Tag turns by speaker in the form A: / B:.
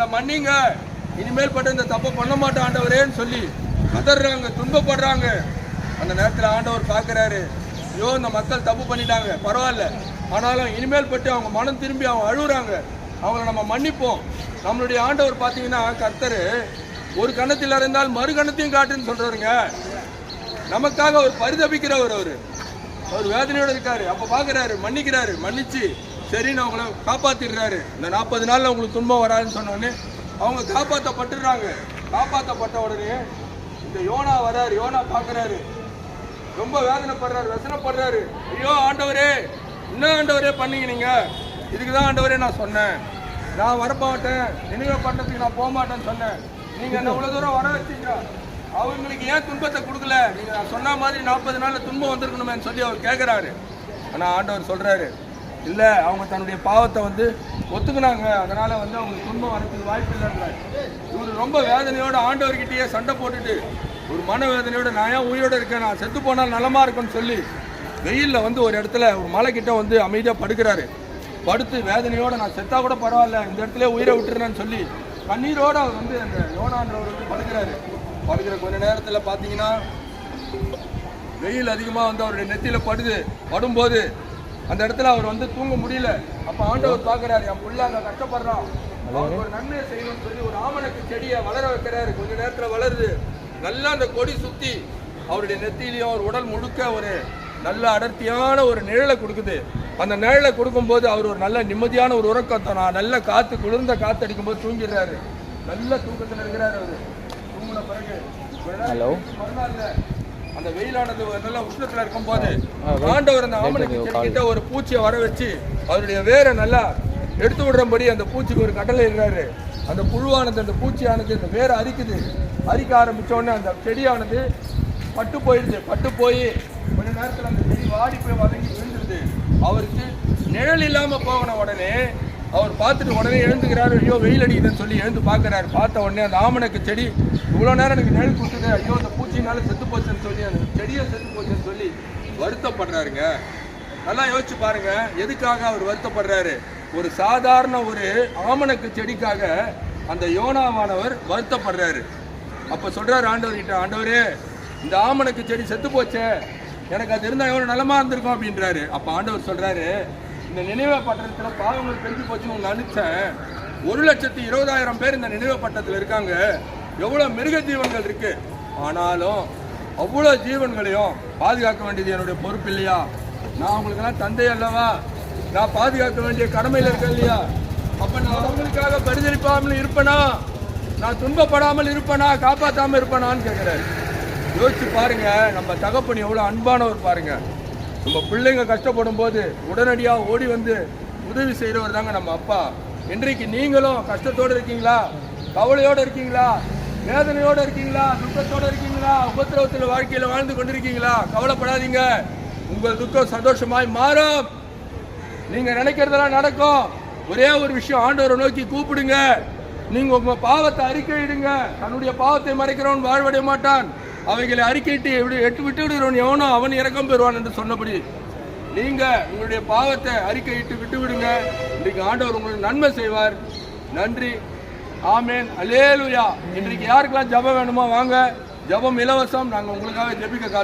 A: எங்களை மன்னிங்க. இனிமேல் பட்டு இந்த தப்பை பண்ண மாட்டோம் ஆண்டவரேன்னு சொல்லி கதறாங்க துன்பப்படுறாங்க. அந்த நேரத்தில் ஆண்டவர் பார்க்குறாரு ஐயோ இந்த மக்கள் தப்பு பண்ணிட்டாங்க. பரவாயில்ல. ஆனாலும் இனிமேல் பட்டு அவங்க மனம் திரும்பி அவங்க அழுகுறாங்க. அவங்கள நம்ம மன்னிப்போம். நம்மளுடைய ஆண்டவர் பார்த்தீங்கன்னா கர்த்தர் ஒரு கணத்தில் இருந்தால் மறு கணத்தையும் காட்டுன்னு சொல்கிறாருங்க நமக்காக அவர் பரிதபிக்கிறவர் அவர். அவர் வேதனையோடு இருக்காரு. அப்போ பார்க்குறாரு மன்னிக்கிறாரு மன்னிச்சு சரின்னு அவங்கள காப்பாத்திடுறாரு. இந்த நாற்பது நாள்ல உங்களுக்கு துன்பம் வராதுன்னு சொன்னோடனே அவங்க காப்பாற்றப்பட்டுடுறாங்க காப்பாற்றப்பட்ட உடனே இந்த யோனா வராரு யோனா பாக்குறாரு. ரொம்ப வேதனைப்படுறாரு வசனப்படுறாரு. ஐயோ ஆண்டவரே என்ன ஆண்டவரே பண்ணீங்க நீங்க? இதுக்கு தான் ஆண்டவரே நான் சொன்னேன். நான் வரமாட்டேன். நினைவு பட்டத்துக்கு நான் போக மாட்டேன்னு சொன்னேன். நீங்க என்ன இவ்வளவு தூரம் வர வச்சீங்க? அவங்களுக்கு ஏன் துன்பத்தை கொடுக்கல? நீங்க நான் சொன்ன மாதிரி நாற்பது நாள்ல துன்பம் வந்திருக்கணுமேன்னு சொல்லி அவர் கேட்கிறாரு ஆனா ஆண்டவர் சொல்றாரு இல்லை அவங்க தன்னுடைய பாவத்தை வந்து ஒத்துக்குனாங்க. அதனால் வந்து அவங்க துன்பம் வரத்துக்கு வாய்ப்பு இல்லைன்றாங்க இவர் ரொம்ப வேதனையோட ஆண்டவர்கிட்டயே சண்டை போட்டுட்டு ஒரு மன வேதனையோட நான் ஏன் உயிரோட இருக்கேன்? நான் செத்து போனால் நலமாக இருக்கும்னு சொல்லி வெயிலில் வந்து ஒரு இடத்துல ஒரு மலை கிட்ட வந்து அமைதியாக படுக்கிறாரு. படுத்து வேதனையோடு நான் செத்தா கூட பரவாயில்ல இந்த இடத்துல உயிரை விட்டுறேன்னு சொல்லி கண்ணீரோட அவர் வந்து அந்த யோனான்றவர் வந்து படுக்கிறாரு. படுக்கிற கொஞ்ச நேரத்தில் பார்த்தீங்கன்னா வெயில் அதிகமாக வந்து அவருடைய நெத்தியில் படுது. படும்போது அந்த இடத்துல அவர் வந்து தூங்க முடியல. அப்ப ஆண்டவர் பாக்குறாரு என் புள்ள அங்க கஷ்டப்படுறான். அவருக்கு ஒரு நன்மையை செய்யணும்னு சொல்லி ஒரு ஆமணக்கு செடியை வளர வைக்கிறாரு. கொஞ்ச நேரத்துல வளருது. நல்லா அந்த கொடி சுத்தி அவருடைய நெத்தியிலையும் அவர் உடல் முழுக்க ஒரு நல்ல அடர்த்தியான ஒரு நிழலை கொடுக்குது. அந்த நிழலை கொடுக்கும்போது அவர் ஒரு நல்ல நிம்மதியான ஒரு உறக்கத்தை நான் நல்ல காத்து குளிர்ந்த காத்து அடிக்கும்போது தூங்கிடுறாரு. நல்ல தூக்கத்தில் இருக்கிறாரு அவரு. தூங்கின பிறகு.
B: ஹலோ
A: மறுநாள்ல அந்த வெயிலானது ஒரு நல்ல உஷ்ணத்துல இருக்கும்போது ஆண்டவர் அந்த ஆமணக்கு செடிக்கிட்ட ஒரு பூச்சியை வர வச்சு அவருடைய வேரை நல்லா எடுத்து விடுறபடி அந்த பூச்சிக்கு ஒரு கட்டளை இருக்காரு அந்த புழுவானது அந்த பூச்சியானது அந்த வேரை அரிக்குது. அரிக்க ஆரம்பிச்ச உடனே அந்த செடியானது பட்டு போயிடுது பட்டு போய் கொஞ்ச நேரத்தில் அந்த செடி வாடி போய் வதங்கி விழுந்துருது. அவருக்கு நிழல் இல்லாம போன உடனே அவர் பார்த்துட்டு உடனே எழுந்துக்கிறாரு ஐயோ வெயில் அடிக்குதுன்னு சொல்லி எழுந்து பார்க்குறாரு. பார்த்த உடனே அந்த ஆமணக்கு செடி இவ்வளோ நேரம் எனக்கு நிழல் கொடுத்தது. ஐயோ அந்த பூச்சினால செத்து போச்சுன்னு சொல்லி அந்த செடியை செத்து போச்சுன்னு சொல்லி வருத்தப்படுறாருங்க. நல்லா யோசிச்சு பாருங்க எதுக்காக அவர் வருத்தப்படுறாரு? ஒரு சாதாரண ஒரு ஆமணக்கு செடிக்காக அந்த யோனாவானவர் வருத்தப்படுறாரு. அப்போ சொல்கிறார் ஆண்டவர்கிட்ட ஆண்டவரே இந்த ஆமணக்கு செடி செத்து போச்சே. எனக்கு அது இருந்தால் எவ்வளோ நலமாக இருந்திருக்கும் அப்படின்றாரு. அப்போ ஆண்டவர் சொல்கிறாரு இந்த நினைவு பட்டணத்துல பாவங்கள் பெஞ்சு போச்சுன்னு நினச்சேன் ஒரு லட்சத்தி இருபதாயிரம் பேர் இந்த நினைவு பட்டத்தில் இருக்காங்க. எவ்வளோ மிருக ஜீவன்கள் இருக்கு? ஆனாலும் அவ்வளோ ஜீவன்களையும் பாதுகாக்க வேண்டியது என்னுடைய பொறுப்பு இல்லையா? நான் உங்களுக்கெல்லாம் தந்தை அல்லவா? நான் பாதுகாக்க வேண்டிய கடமையில் இருக்கேன் இல்லையா? அப்போ நான் அவங்களுக்காக பரிதளிப்பாமல் இருப்பேனா? நான் துன்பப்படாமல் இருப்பேனா? காப்பாற்றாமல் இருப்பேனான்னு கேட்குறேன் யோசிச்சு பாருங்க நம்ம தகப்பன் எவ்வளோ அன்பானவர் பாருங்கள் நம்ம பிள்ளைங்க கஷ்டப்படும் போது உடனடியாக ஓடி வந்து உதவி செய்கிறவர் தாங்க நம்ம அப்பா. இன்றைக்கு நீங்களும் கஷ்டத்தோடு இருக்கீங்களா? கவலையோடு இருக்கீங்களா? வேதனையோடு இருக்கீங்களா? துக்கத்தோடு இருக்கீங்களா? உபத்திரவத்தில் வாழ்க்கையில் வாழ்ந்து கொண்டிருக்கீங்களா? கவலைப்படாதீங்க. உங்கள் துக்கம் சந்தோஷமாய் மாறும். நீங்கள் நினைக்கிறதெல்லாம் நடக்கும். ஒரே ஒரு விஷயம் ஆண்டவரை நோக்கி கூப்பிடுங்க. நீங்கள் உங்கள் பாவத்தை அறிக்கையிடுங்க. தன்னுடைய பாவத்தை மறைக்கிறவன் வாழ்வடைய மாட்டான். அவைகளை அறிக்கையிட்டு எப்படி எட்டு விட்டு விடுகிறவன் எவனோ அவன் இறக்கம் பெறுவான் என்று சொன்னபடி நீங்க உங்களுடைய பாவத்தை அறிக்கையிட்டு விட்டு விடுங்க இன்றைக்கு ஆண்டவர் உங்களுக்கு நன்மை செய்வார். நன்றி. ஆமேன். அலேலுயா இன்றைக்கு யாருக்கெல்லாம் ஜெபம் வேணுமோ வாங்க. ஜெபம் இலவசம். நாங்கள் உங்களுக்காக ஜெபிக்க